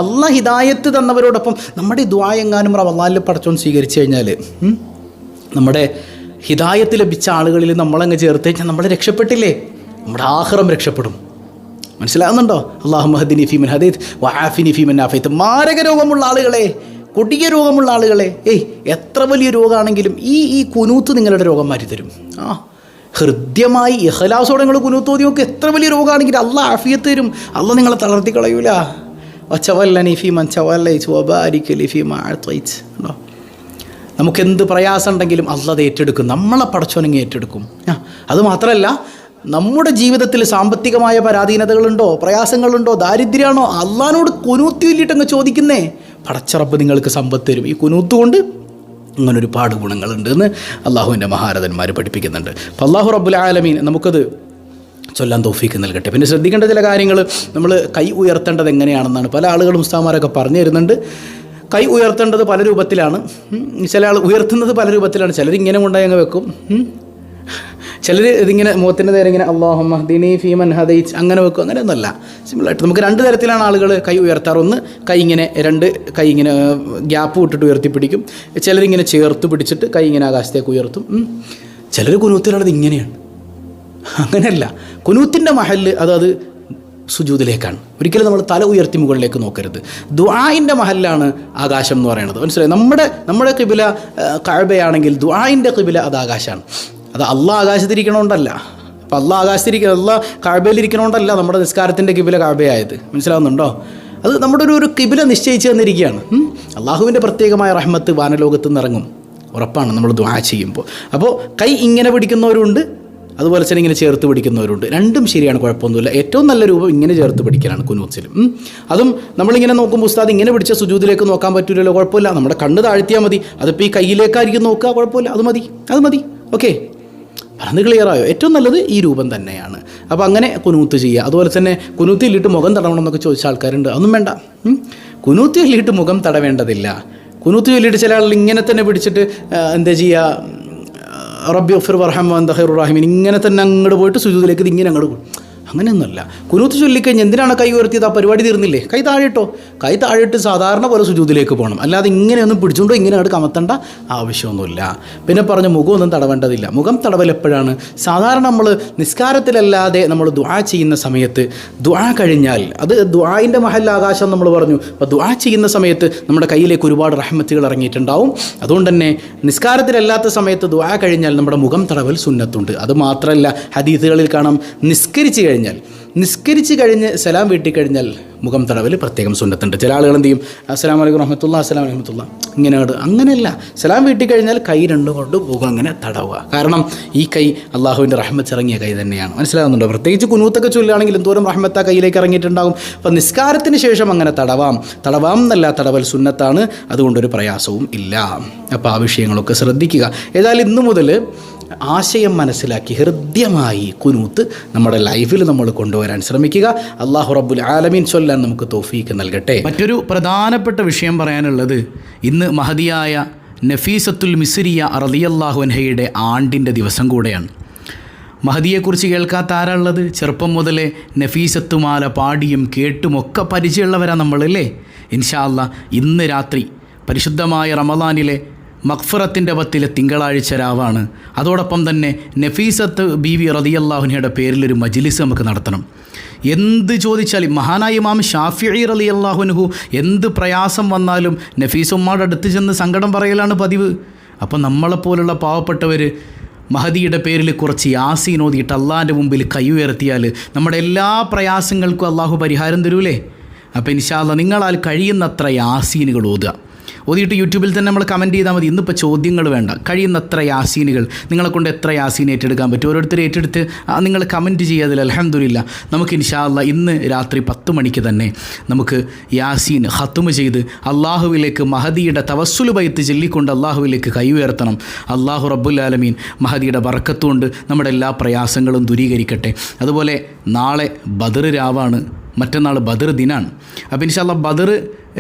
അള്ളാഹ് ഹിദായത്ത് തന്നവരോടൊപ്പം നമ്മുടെ ദ്വായെങ്ങാനും റവല്ലാലിൽ പടച്ചോൻ സ്വീകരിച്ചു കഴിഞ്ഞാൽ നമ്മുടെ ഹിദായത്ത് ലഭിച്ച ആളുകളിൽ നമ്മളങ്ങ് ചേർത്ത് കഴിഞ്ഞാൽ നമ്മൾ രക്ഷപ്പെട്ടില്ലേ? നമ്മുടെ ആഹ്റം രക്ഷപ്പെടും. മനസ്സിലാകുന്നുണ്ടോ? അള്ളാഹു മഹദിനി ഫീമൻ ഹദീദ് വഹാഫിനി ഫീമൻ ആഫൈത്ത് മാരക രോഗമുള്ള ആളുകളെ കൊടിയ രോഗമുള്ള ആളുകളെ ഏയ് എത്ര വലിയ രോഗമാണെങ്കിലും ഈ ഈ കുനൂത്ത് നിങ്ങളുടെ രോഗം മാറ്റി തരും. ആ ഹൃദ്യമായി ഇഹലാസോടെ നിങ്ങൾ കുനൂത്ത് ഓതി നോക്ക്. എത്ര വലിയ രോഗമാണെങ്കിലും അല്ല ആഫിയത്ത് തരും. അല്ല നിങ്ങളെ തളർത്തി കളയൂല. ഉണ്ടോ നമുക്ക് എന്ത് പ്രയാസം ഉണ്ടെങ്കിലും അള്ളത് ഏറ്റെടുക്കും. നമ്മളെ പടച്ചോനെങ്കിൽ ഏറ്റെടുക്കും. അത് മാത്രമല്ല നമ്മുടെ ജീവിതത്തിൽ സാമ്പത്തികമായ പരാധീനതകളുണ്ടോ പ്രയാസങ്ങളുണ്ടോ ദാരിദ്ര്യമാണോ? അള്ളഹാനോട് കുനൂത്തി വലിയിട്ടങ്ങ് ചോദിക്കുന്നേ. പടച്ചറപ്പ് നിങ്ങൾക്ക് സമ്പത്ത് തരും. ഈ കുനൂത്ത് കൊണ്ട് അങ്ങനെ ഒരുപാട് ഗുണങ്ങളുണ്ട് എന്ന് അള്ളാഹുവിന്റെ മഹാരഥന്മാർ പഠിപ്പിക്കുന്നുണ്ട്. അപ്പം അള്ളാഹു റബ്ബുൽ ആലമീൻ നമുക്കത് ചൊല്ലാൻ തോഫീക്ക് നൽകട്ടെ. പിന്നെ ശ്രദ്ധിക്കേണ്ട ചില കാര്യങ്ങൾ നമ്മൾ കൈ ഉയർത്തേണ്ടത് എങ്ങനെയാണെന്നാണ് പല ആളുകളും ഉസ്താമാരൊക്കെ പറഞ്ഞു തരുന്നുണ്ട്. കൈ ഉയർത്തേണ്ടത് പല രൂപത്തിലാണ്. ചില ആൾ ഉയർത്തുന്നത് പല രൂപത്തിലാണ്. ചിലർ ഇങ്ങനെ കൊണ്ടുപോയി അങ്ങ് വെക്കും. ചിലർ ഇതിങ്ങനെ മുഖത്തിന്റെ നേരെ ഇങ്ങനെ അള്ളാഹു മഹദീനി ഫീമൻ ഹദൈച്ച് അങ്ങനെ വെക്കും. അങ്ങനെയൊന്നുമല്ല. സിമ്പിളായിട്ട് നമുക്ക് രണ്ട് തരത്തിലാണ് ആളുകൾ കൈ ഉയർത്താറ്. ഒന്ന് കൈ ഇങ്ങനെ രണ്ട് കൈ ഇങ്ങനെ ഗ്യാപ്പ് വിട്ടിട്ട് ഉയർത്തിപ്പിടിക്കും ചിലരിങ്ങനെ ചേർത്ത് പിടിച്ചിട്ട് കൈ ഇങ്ങനെ ആകാശത്തേക്ക് ഉയർത്തും. ചിലർ കുനൂത്തിലുള്ളത് ഇങ്ങനെയാണ്. അങ്ങനെയല്ല. കുനൂത്തിന്റെ മഹൽ അതത് സുജൂതിലേക്കാണ്. ഒരിക്കലും നമ്മൾ തല ഉയർത്തി മുകളിലേക്ക് നോക്കരുത്. ദുആയിന്റെ മഹലിലാണ് ആകാശം എന്ന് പറയുന്നത്. മനസ്സിലായി? നമ്മുടെ നമ്മുടെ കിബില കഴബയാണെങ്കിൽ ദുആയിന്റെ കിബില അത് ആകാശമാണ് അത് അള്ളാഹ് ആകാശത്തിരിക്കണോണ്ടല്ല. അപ്പം അള്ളാഹ് ആകാശത്തിരിക്കുക അള്ളാഹ് കഴബയിലിരിക്കണോണ്ടല്ല നമ്മുടെ നിസ്കാരത്തിന്റെ കിബില കഴബയായത്. മനസ്സിലാവുന്നുണ്ടോ? അത് നമ്മുടെ ഒരു ഒരു കിബില നിശ്ചയിച്ച് തന്നിരിക്കുകയാണ്. അള്ളാഹുവിന്റെ പ്രത്യേകമായ റഹ്മത്ത് വാനലോകത്ത് നിറങ്ങും ഉറപ്പാണ് നമ്മൾ ദ്വാ ചെയ്യുമ്പോൾ. അപ്പോൾ കൈ ഇങ്ങനെ പിടിക്കുന്നവരുണ്ട് അതുപോലെ തന്നെ ഇങ്ങനെ ചേർത്ത് പിടിക്കുന്നവരുണ്ട്. രണ്ടും ശരിയാണ് കുഴപ്പമൊന്നുമില്ല. ഏറ്റവും നല്ല രൂപം ഇങ്ങനെ ചേർത്ത് പിടിക്കലാണ് കുനൂസിലും. അതും നമ്മളിങ്ങനെ നോക്കുമ്പോൾ ഉസ്താദ് ഇങ്ങനെ പിടിച്ച സുജൂതിലേക്ക് നോക്കാൻ പറ്റില്ലല്ലോ കുഴപ്പമില്ല. നമ്മുടെ കണ്ണ് താഴ്ത്തിയാൽ മതി. അതിപ്പോൾ ഈ കയ്യിലേക്കായിരിക്കും നോക്കുക കുഴപ്പമില്ല. അത് മതി. അത് മതി. ഓക്കെ? പറഞ്ഞ് ക്ലിയറായോ? ഏറ്റവും നല്ലത് ഈ രൂപം തന്നെയാണ്. അപ്പോൾ അങ്ങനെ കുനൂത്ത് ചെയ്യുക. അതുപോലെ തന്നെ കുനൂത്തിയിലിട്ട് മുഖം തടവണം എന്നൊക്കെ ചോദിച്ച ആൾക്കാരുണ്ട്. അതൊന്നും വേണ്ട. കുനൂത്തിയിലിട്ട് കുനൂത്ത് മുഖം തടവേണ്ടതില്ല. കുനൂത്ത് ചൊല്ലിയിട്ട് ചില ആളുകൾ ഇങ്ങനെ തന്നെ പിടിച്ചിട്ട് എന്താ ചെയ്യുക റബ്ബി ഒഫിർ വർഹം റാഹിമീൻ ഇങ്ങനെ തന്നെ അങ്ങോട്ട് പോയിട്ട് സുജൂദിലേക്ക് ഇങ്ങനെ അങ്ങോട്ട് അങ്ങനെയൊന്നുമല്ല. കുനൂത്ത് ചൊല്ലിക്കഴിഞ്ഞ് എന്തിനാണ് കൈ ഉയർത്തിയത്? ആ പരിപാടി തീർന്നില്ലേ? കൈ താഴെട്ടോ കൈ താഴെട്ട് സാധാരണ പോലെ സുജൂതിലേക്ക് പോകണം. അല്ലാതെ ഇങ്ങനെയൊന്നും പിടിച്ചുകൊണ്ടോ ഇങ്ങനെ അങ്ങോട്ട് കമത്തേണ്ട ആവശ്യമൊന്നുമില്ല. പിന്നെ പറഞ്ഞ മുഖമൊന്നും തടവേണ്ടതില്ല. മുഖം തടവൽ എപ്പോഴാണ്? സാധാരണ നമ്മൾ നിസ്കാരത്തിലല്ലാതെ നമ്മൾ ദ്വാ ചെയ്യുന്ന സമയത്ത് ദ്വാ കഴിഞ്ഞാൽ അത് ദ്വായിന്റെ മഹൽ ആകാശം നമ്മൾ പറഞ്ഞു. അപ്പോൾ ദ്വാ ചെയ്യുന്ന സമയത്ത് നമ്മുടെ കയ്യിലേക്ക് ഒരുപാട് റഹ്മത്തുകൾ ഇറങ്ങിയിട്ടുണ്ടാവും. അതുകൊണ്ട് തന്നെ നിസ്കാരത്തിലല്ലാത്ത സമയത്ത് ദ്വാ കഴിഞ്ഞാൽ നമ്മുടെ മുഖം തടവൽ സുന്നത്തുണ്ട്. അത് മാത്രമല്ല ഹദീസുകളിൽ കാണാം നിസ്കരിച്ച് കഴിഞ്ഞാൽ നിസ്കരിച്ച് കഴിഞ്ഞ് സലാം വീട്ടി കഴിഞ്ഞാൽ മുഖം തടവിൽ പ്രത്യേകം സുന്നത്തുണ്ട്. ചില ആളുകൾ എന്ത് ചെയ്യും? അസ്സലാം വലൈക്കും റഹ്മത്തുള്ള അസ്സലാം വലഹമത്തുള്ള ഇങ്ങനെ അങ്ങനെയല്ല. സലാം വീട്ടി കഴിഞ്ഞാൽ കൈ രണ്ടും കൊണ്ട് മുഖം അങ്ങനെ തടവുക. കാരണം ഈ കൈ അള്ളാഹുവിന്റെ റഹ്മത്ത് ഇറങ്ങിയ കൈ തന്നെയാണ്. മനസ്സിലാകുന്നുണ്ടോ? പ്രത്യേകിച്ച് കുനൂത്തൊക്കെ ചൊല്ലുകയാണെങ്കിൽ എന്തോരം റഹ്മത്ത് കയ്യിലേക്ക് ഇറങ്ങിയിട്ടുണ്ടാകും? അപ്പം നിസ്കാരത്തിന് ശേഷം അങ്ങനെ തടവാം. തടവാം എന്നല്ല തടവൽ സുന്നത്താണ്. അതുകൊണ്ടൊരു പ്രയാസവും ഇല്ല. അപ്പോൾ ആ വിഷയങ്ങളൊക്കെ ശ്രദ്ധിക്കുക. ഏതായാലും ഇന്നു മുതൽ ആശയം മനസ്സിലാക്കി ഹൃദ്യമായി കുനൂത്ത് നമ്മുടെ ലൈഫിൽ നമ്മൾ കൊണ്ടുവരാൻ ശ്രമിക്കുക. അള്ളാഹു റബ്ബുൽ ആലമീൻ ചൊല്ലാൻ നമുക്ക് തോഫീക്ക് നൽകട്ടെ. മറ്റൊരു പ്രധാനപ്പെട്ട വിഷയം പറയാനുള്ളത് ഇന്ന് മഹതിയായ നഫീസത്തുൽ മിസ്രിയ റളിയല്ലാഹു അൻഹയുടെ ആണ്ടിന്റെ ദിവസം കൂടെയാണ്. മഹദിയെക്കുറിച്ച് കേൾക്കാത്ത ആരാളുള്ളത് ചെറുപ്പം മുതലേ നഫീസത്തുമാല പാടിയും കേട്ടുമൊക്കെ പരിചയമുള്ളവരാണ് നമ്മളല്ലേ? ഇൻഷാല്ല ഇന്ന് രാത്രി പരിശുദ്ധമായ റമദാനിലെ മക്ഫറത്തിന്റെ പത്തിലെ തിങ്കളാഴ്ച രാവാണ്. അതോടൊപ്പം തന്നെ നഫീസത്ത് ബി വി റതിയല്ലാഹുനയുടെ പേരിലൊരു മജ്ലിസ് നമുക്ക് നടത്തണം. എന്ത് ചോദിച്ചാലും മഹാനായ ഇമാം ഷാഫി റലി അള്ളാഹുനുഹു എന്ത് പ്രയാസം വന്നാലും നഫീസ് ഉമ്മാടെ അടുത്ത് ചെന്ന് സങ്കടം പറയലാണ് പതിവ്. അപ്പോൾ നമ്മളെപ്പോലുള്ള പാവപ്പെട്ടവർ മഹദിയുടെ പേരിൽ കുറച്ച് യാസീൻ ഓതിയിട്ട് അള്ളാഹിന്റെ മുമ്പിൽ കൈ ഉയർത്തിയാൽ നമ്മുടെ എല്ലാ പ്രയാസങ്ങൾക്കും അള്ളാഹു പരിഹാരം തരൂലേ? അപ്പോൾ ഇൻഷാല്ല നിങ്ങളാൽ കഴിയുന്നത്ര യാസീനുകൾ ഓതുക. ഓതിയിട്ട് യൂട്യൂബിൽ തന്നെ നമ്മൾ കമന്റ് ചെയ്താൽ മതി. ഇന്നിപ്പോൾ ചോദ്യങ്ങൾ വേണ്ട. കഴിയുന്നത്ര യാസീനുകൾ നിങ്ങളെ കൊണ്ട് എത്ര യാസീൻ ഏറ്റെടുക്കാൻ പറ്റും? ഓരോരുത്തർ ഏറ്റെടുത്ത് നിങ്ങൾ കമന്റ് ചെയ്യാതിൽ അലഹമില്ല നമുക്ക് ഇൻഷാല്ല ഇന്ന് രാത്രി പത്ത് മണിക്ക് തന്നെ നമുക്ക് യാസീൻ ഹത്തുമ ചെയ്ത് അള്ളാഹുവിലേക്ക് മഹദിയുടെ തവസ്സുൽ ബൈത്ത് ചൊല്ലിക്കൊണ്ട് അള്ളാഹുവിലേക്ക് കൈ ഉയർത്തണം. അള്ളാഹു റബ്ബുല്ലാലമീൻ മഹദിയുടെ വറക്കത്തുകൊണ്ട് നമ്മുടെ എല്ലാ പ്രയാസങ്ങളും ദൂരീകരിക്കട്ടെ. അതുപോലെ നാളെ ബദർ രാവാണ്. മറ്റന്നാൾ ബദർ ദിനാണ്. അപ്പോൾ ഇൻഷാല്ല ബദർ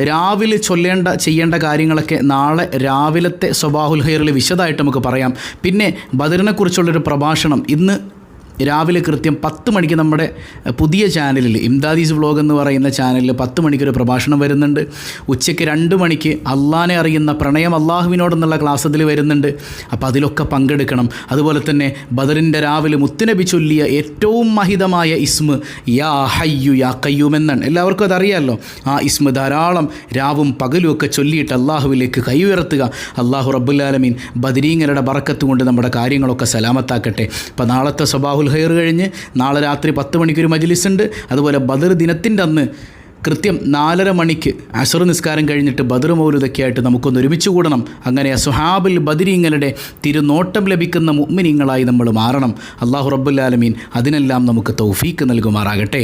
രാവിലെ ചൊല്ലേണ്ട ചെയ്യേണ്ട കാര്യങ്ങളൊക്കെ നാളെ രാവിലത്തെ സ്വബാഹുൽ ഹൈറിൽ വിശദമായിട്ട് നമുക്ക് പറയാം. പിന്നെ ബദറിനെക്കുറിച്ചുള്ളൊരു പ്രഭാഷണം ഇന്ന് രാവിലെ കൃത്യം പത്ത് മണിക്ക് നമ്മുടെ പുതിയ ചാനലിൽ ഇംദാദീസ് വ്ലോഗ് എന്ന് പറയുന്ന ചാനലിൽ പത്ത് മണിക്കൊരു പ്രഭാഷണം വരുന്നുണ്ട്. ഉച്ചയ്ക്ക് രണ്ട് മണിക്ക് അള്ളാനെ അറിയുന്ന പ്രണയം അള്ളാഹുവിനോടെന്നുള്ള ക്ലാസ് അതിൽ വരുന്നുണ്ട്. അപ്പോൾ അതിലൊക്കെ പങ്കെടുക്കണം. അതുപോലെ തന്നെ ബദറിന്റെ രാവിലെ മുത്തുനബി ചൊല്ലിയ ഏറ്റവും മഹിതമായ ഇസ്മ് യാ ഹയ്യു യാ കയ്യൂം എന്നാണ്. എല്ലാവർക്കും അതറിയാമല്ലോ ആ ഇസ്മ് ധാരാളം രാവും പകലും ഒക്കെ ചൊല്ലിയിട്ട് അള്ളാഹുവിലേക്ക് കൈ ഉയർത്തുക. അള്ളാഹു റബ്ബുല്ലാലമീൻ ബദരീങ്ങരുടെ ബറക്കത്ത് കൊണ്ട് നമ്മുടെ കാര്യങ്ങളൊക്കെ സലാമത്താക്കട്ടെ. അപ്പോൾ നാളത്തെ സ്വഭാവ ഹൈർ കഴിഞ്ഞ് നാളെ രാത്രി പത്ത് മണിക്കൊരു മജ്ലിസ് ഉണ്ട് അതുപോലെ ബദർ ദിനത്തിന്റെ അന്ന് കൃത്യം നാലര മണിക്ക് അസർ നിസ്കാരം കഴിഞ്ഞിട്ട് ബദർ മൗലുദൊക്കെ ആയിട്ട് നമുക്കൊന്ന് ഒരുമിച്ച് കൂടണം അങ്ങനെ സുഹാബുൽ ബദരീങ്ങളുടെ തിരുനോട്ടം ലഭിക്കുന്ന മുഅ്മിനീങ്ങളായി നമ്മൾ മാറണം അള്ളാഹു റബ്ബുല്ലാലമീൻ അതിനെല്ലാം നമുക്ക് തൗഫീക്ക് നൽകുമാറാകട്ടെ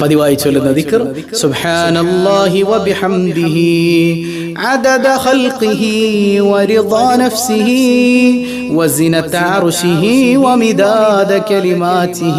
പതിവായി ചൊല്ലുന്ന ദിക്ർ സുബ്ഹാനല്ലാഹി വബിഹംദിഹി عدد خلقه ورضا نفسه وزنة عرشه ومداد كلماته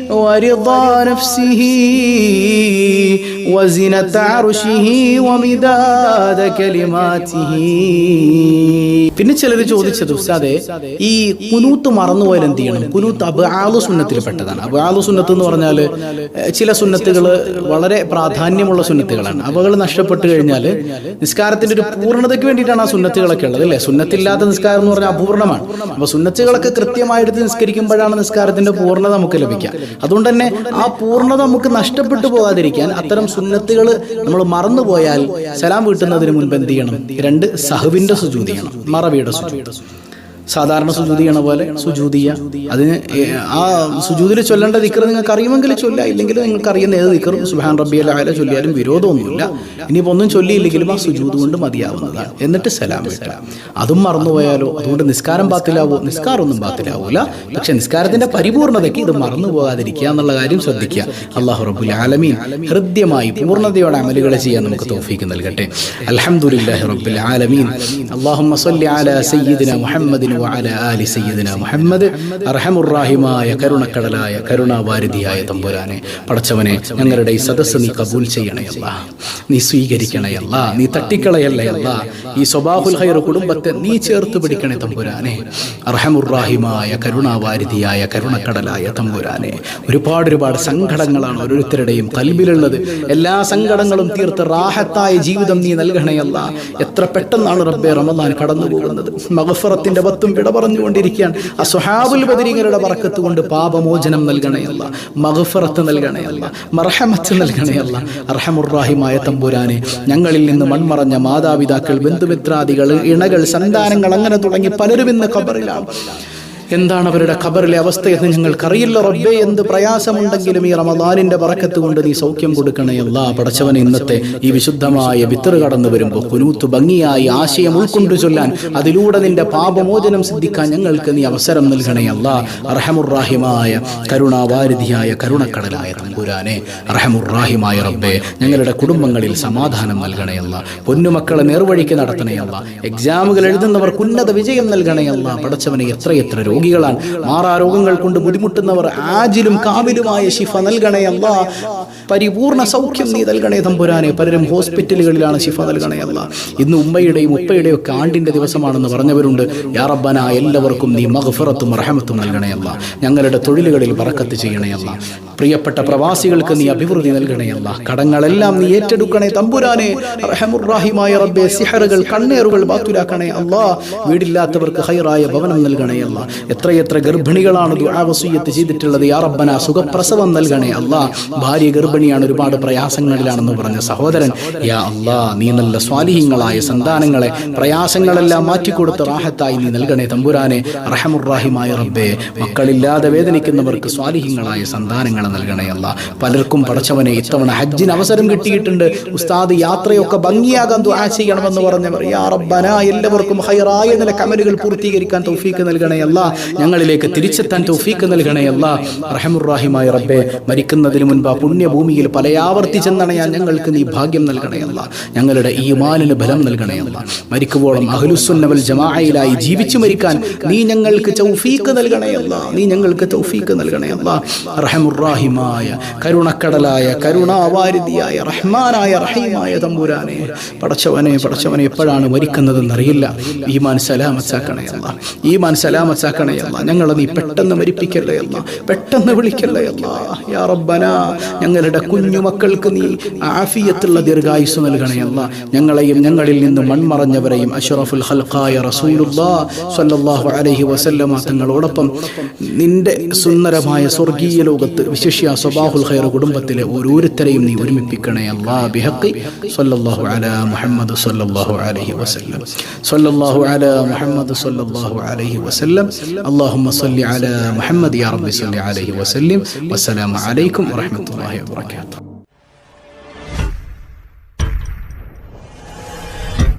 ورضا نفسه وزنة عرشه ومداد كلماته പിന്നെ ചിലർ ചോദിച്ചത് ഉസ്താദെ ഈ കുനൂത്ത് മറന്നുപോയാൽ എന്ത് ചെയ്യണം കുനൂത്ത് അബാലു സുന്നത്തിൽപ്പെട്ടതാണ് അബാലു സുന്നത്ത് എന്ന് പറഞ്ഞാൽ ചില സുന്നത്തുകൾ വളരെ പ്രാധാന്യമുള്ള സുന്നത്തുകളാണ് അവകൾ നഷ്ടപ്പെട്ടു കഴിഞ്ഞാൽ നിസ്കാരത്തിന്റെ ഒരു പൂർണ്ണതയ്ക്ക് വേണ്ടിയിട്ടാണ് ആ സുന്നത്തുകളൊക്കെ ഉള്ളത് അല്ലേ സുന്നത്തില്ലാത്ത നിസ്കാരം എന്ന് പറഞ്ഞാൽ അപൂർണ്ണമാണ് അപ്പൊ സുന്നത്തുകളൊക്കെ കൃത്യമായിട്ട് നിസ്കരിക്കുമ്പോഴാണ് നിസ്കാരത്തിന്റെ പൂർണ്ണത നമുക്ക് ലഭിക്കുക അതുകൊണ്ട് തന്നെ ആ പൂർണത നമുക്ക് നഷ്ടപ്പെട്ടു പോകാതിരിക്കാൻ അത്തരം സുന്നത്തുകൾ നമ്മൾ മറന്നുപോയാൽ സലാം വീട്ടുന്നതിന് മുൻപ് എന്ത് ചെയ്യണം? രണ്ട് സഹുവിന്റെ സുജൂതി മറവിയുടെ സുജൂതി. സാധാരണ സുജൂതി ചെയ്യണ പോലെ സുജൂതിയ. അതിന് ആ സുജൂതിൽ ചൊല്ലേണ്ട ദിക്കർ നിങ്ങൾക്ക് അറിയുമെങ്കിൽ ചൊല്ല ഇല്ലെങ്കിൽ നിങ്ങൾക്ക് അറിയുന്ന ഏത് ദിക്കറും സുഹാൻ റബ്ബി അല്ല ചൊല്ലിയാലും വിരോധമൊന്നുമില്ല. ഇനിയിപ്പോൾ ഒന്നും ചൊല്ലിയില്ലെങ്കിലും ആ സുജൂത് കൊണ്ട് മതിയാവുന്നതാണ്. എന്നിട്ട് സലാം വീട്ടുക അതും മറന്നുപോയാലോ അതുകൊണ്ട് നിസ്കാരം പാത്തിലാവോ നിസ്കാരമൊന്നും പാത്തിലാവൂല പക്ഷെ നിസ്കാരത്തിന്റെ പരിപൂർണതയ്ക്ക് ഇത് മറന്നു പോകാതിരിക്കുക എന്നുള്ള കാര്യം ശ്രദ്ധിക്കുക. അള്ളാഹു റബ്ബുൽ ആലമീൻ ഹൃദ്യമായി പൂർണതയോടെ അമലുകൾ ചെയ്യാൻ നമുക്ക് തോഫീക്ക് നൽകട്ടെ. അൽഹംദുലില്ലാഹി റബ്ബിൽ ആലമീൻ. അള്ളാഹു മുഹമ്മദിൻ ആലി മുഹമ്മദ്. കരുണക്കടലായ കരുണാവാരിധിയായ തമ്പുരാനെ. പടച്ചവനെ ഞങ്ങളുടെ ഈ സദസ്സ് നീ കബൂൽ ചെയ്യണയല്ല നീ സ്വീകരിക്കണയല്ല നീ തട്ടിക്കളയല്ലേ ഈ സ്വബാഹുൽ ഹൈർ കുടുംബത്തെ നീ ചേർത്ത് പിടിക്കണേ തമ്പുരാനെ. അർഹമുറാഹിമായ കരുണാവാരിധിയായ കരുണക്കടലായ തമ്പുരാനെ. ഒരുപാട് ഒരുപാട് സങ്കടങ്ങളാണ് ഓരോരുത്തരുടെയും കൽബിലുള്ളത് എല്ലാ സങ്കടങ്ങളും തീർത്ത് റാഹത്തായ ജീവിതം നീ നൽകണയല്ല എത്ര പെട്ടെന്നാണ് റബ്ബെ റമദാൻ കടന്നു പോകുന്നത് മഗഫറത്തിന്റെ പത്തും വിട പറഞ്ഞുകൊണ്ടിരിക്കുകയാണ്. ആ സുഹാബുൽ ബദരീങ്ങളുടെ വറക്കത്ത് കൊണ്ട് പാപമോചനം നൽകണയല്ല മഹഫറത്ത് നൽകണയല്ല മർഹമത്ത് നൽകണയല്ല അർഹമുറാഹിമായ തമ്പുരാനെ ഞങ്ങളിൽ നിന്ന് മൺമറഞ്ഞ മാതാപിതാക്കൾ ബന്ധുമിത്രാദികൾ ഇണകൾ സന്താനങ്ങൾ അങ്ങനെ തുടങ്ങി പലരും ഇന്ന് ഖബറിലാണ്. എന്താണ് അവരുടെ ഖബറിലെ അവസ്ഥയെന്ന് ഞങ്ങൾക്കറിയില്ല റബ്ബേ എന്ത് പ്രയാസമുണ്ടെങ്കിലും ഈ റമദാനിന്റെ പറക്കത്ത് കൊണ്ട് നീ സൗഖ്യം കൊടുക്കണേ എല്ലാ പടച്ചവൻ ഇന്നത്തെ ഈ വിശുദ്ധമായ വിത്തറ് കടന്നു വരുമ്പോൾ കുനൂത്ത് ഭംഗിയായി ആശയം ഉൾക്കൊണ്ടു ചൊല്ലാൻ അതിലൂടെ നിന്റെ പാപമോചനം സിദ്ധിക്കാൻ ഞങ്ങൾക്ക് നീ അവസരം നൽകണേ അല്ലാ. അർഹമുറാഹിമായ കരുണാവാരിധിയായ കരുണക്കടലായ തമ്പുരാനെ അർഹമുറാഹിമായ റബ്ബേ ഞങ്ങളുടെ കുടുംബങ്ങളിൽ സമാധാനം നൽകണേ അല്ല. പൊന്നുമക്കളെ നേർവഴിക്ക് നടത്തണേ അല്ല. എക്സാമുകൾ എഴുതുന്നവർക്ക് ഉന്നത വിജയം നൽകണേ അല്ല. പടച്ചവനെ എത്രയെത്ര രോഗികളാണ്. മാറാ രോഗങ്ങൾ കൊണ്ട് ബുദ്ധിമുട്ടുന്നവർ ആജിലും കാവിലുമായ ശിഫ നൽകണേ അല്ല. പരിപൂർണ സൗഖ്യം നീ നൽകണേ തമ്പുരാനെ. പലരും ഹോസ്പിറ്റലുകളിലാണ് ശിഫ നൽകണേ അല്ല. ഇന്ന് ഉമ്മയുടെയും ഉപ്പയുടെയും ഒക്കെ ആണ്ടിന്റെ ദിവസമാണെന്ന് പറഞ്ഞവരുണ്ട്. യാറബ്ബന എല്ലാവർക്കും നീ മഹഫറത്തും റഹമത്തും നൽകണേ അല്ല. ഞങ്ങളുടെ തൊഴിലുകളിൽ പറക്കത്ത് ചെയ്യണേ അല്ല. പ്രിയപ്പെട്ട പ്രവാസികൾക്ക് നീ അഭിവൃദ്ധി നൽകണേ അല്ല. കടങ്ങളെല്ലാം നീ ഏറ്റെടുക്കണേ തമ്പുരാനെ. റഹമുറാഹിമായ റബ്ബെ സിഹറുകൾ കണ്ണേറുകൾ ബാത്തുലാക്കണേ അല്ലാ. വീടില്ലാത്തവർക്ക് ഹൈറായ ഭവനം നൽകണേ അല്ല. എത്രയെത്ര ഗർഭിണികളാണ് ദുരാവസൂയത്ത് ചെയ്തിട്ടുള്ളത്? യാ റബ്ബന സുഖപ്രസവം നൽകണേ അല്ലാ. ഭാര്യ ഗർഭിണിയാണ് ഒരുപാട് പ്രയാസങ്ങളിലാണെന്ന് പറഞ്ഞ സഹോദരൻ യാ അല്ലാ നീ നല്ല സ്വാലിഹ്യങ്ങളായ സന്താനങ്ങളെ പ്രയാസങ്ങളെല്ലാം മാറ്റിക്കൊടുത്ത് റാഹത്തായി നീ നൽകണേ തമ്പുരാനെ. റഹമുറാഹിമായ റബ്ബെ മക്കളില്ലാതെ വേദനിക്കുന്നവർക്ക് സ്വാലിഹ്യങ്ങളായ സന്താനങ്ങളെ നൽകണേ അല്ല. പലർക്കും പടച്ചവനെ ഇത്തവണ ഹജ്ജിന് അവസരം കിട്ടിയിട്ടുണ്ട്. ഉസ്താദ് യാത്രയൊക്കെ ഭംഗിയാകാൻ ദുആ ചെയ്യണമെന്ന് പറഞ്ഞവർ യാ റബ്ബന എല്ലാവർക്കും ഹൈറായ നില കമലുകൾ പൂർത്തീകരിക്കാൻ തൗഫീക്ക് നൽകണേ അല്ല. ഞങ്ങളിലേക്ക് തിരിച്ചെത്താൻ തൗഫീക്ക് നൽകണേ അല്ല. റഹമുറാഹിമായ റബ്ബെ മരിക്കുന്നതിന് മുൻപ് ആ പുണ്യഭൂമിയിൽ പലയാവർത്തി ചെന്നണയാൻ ഞങ്ങൾക്ക് നീ ഭാഗ്യം നൽകണേ അല്ല. ഞങ്ങളുടെ മാലിന് ബലം നൽകണേ അല്ല. മരിക്കുവോളം അഹ്ലുസുന്നവൽ ജമാഅയിലായി ജീവിച്ചു മരിക്കാൻ നീ ഞങ്ങൾക്ക് തൗഫീക്ക് നൽകണേ അല്ല. നീ ഞങ്ങൾക്ക് തൗഫീക്ക് നൽകണേ അല്ല. റഹമുറാഹിമായ കരുണക്കടലായ കരുണാവാരിതിയായ റഹ്മാനായ റഹീമായ തമ്പുരാനെ പടച്ചവനെ പടച്ചവനെ എപ്പോഴാണ് മരിക്കുന്നതെന്നറിയില്ല. ഈമാൻ സലാമത്താക്കണേ അല്ല. ഈമാൻ സലാമത്താക്കണേ അല്ല. ഞങ്ങളെ നീ പെട്ടെന്ന് മരിപ്പിക്കല്ലേ അല്ല. പെട്ടെന്ന് വിളിക്കല്ലേ അല്ല. യാ റബ്ബന ഞങ്ങളുടെ കുഞ്ഞുമക്കൾക്ക് നീ ആഫിയത്തുള്ള ദീർഘായുസ് നൽകണേ ഞങ്ങളെയും ഞങ്ങളിൽ നിന്ന് മൺമറഞ്ഞവരെയും അഷറഫുൽ ഹൽഖായ റസൂലുള്ളാ സല്ലല്ലാഹു അലൈഹി വസല്ലമ തങ്ങളോടൊപ്പം നിന്റെ സുന്ദരമായ സ്വർഗീയ ലോകത്ത് വിശിഷ്യ സ്വബാഹുൽ ഖൈർ കുടുംബത്തിലെ ഓരോരുത്തരെയും നീ ഒരുമിപ്പിക്കണേ അല്ലാ. ബിഹഖി സല്ലല്ലാഹു അലാ മുഹമ്മദ് സല്ലല്ലാഹു അലൈഹി വസല്ലം. സല്ലല്ലാഹു അലാ മുഹമ്മദ് സല്ലല്ലാഹു അലൈഹി വസല്ലം. اللهم صل على محمد يا رب صل عليه وسلم. والسلام عليكم ورحمة الله وبركاته.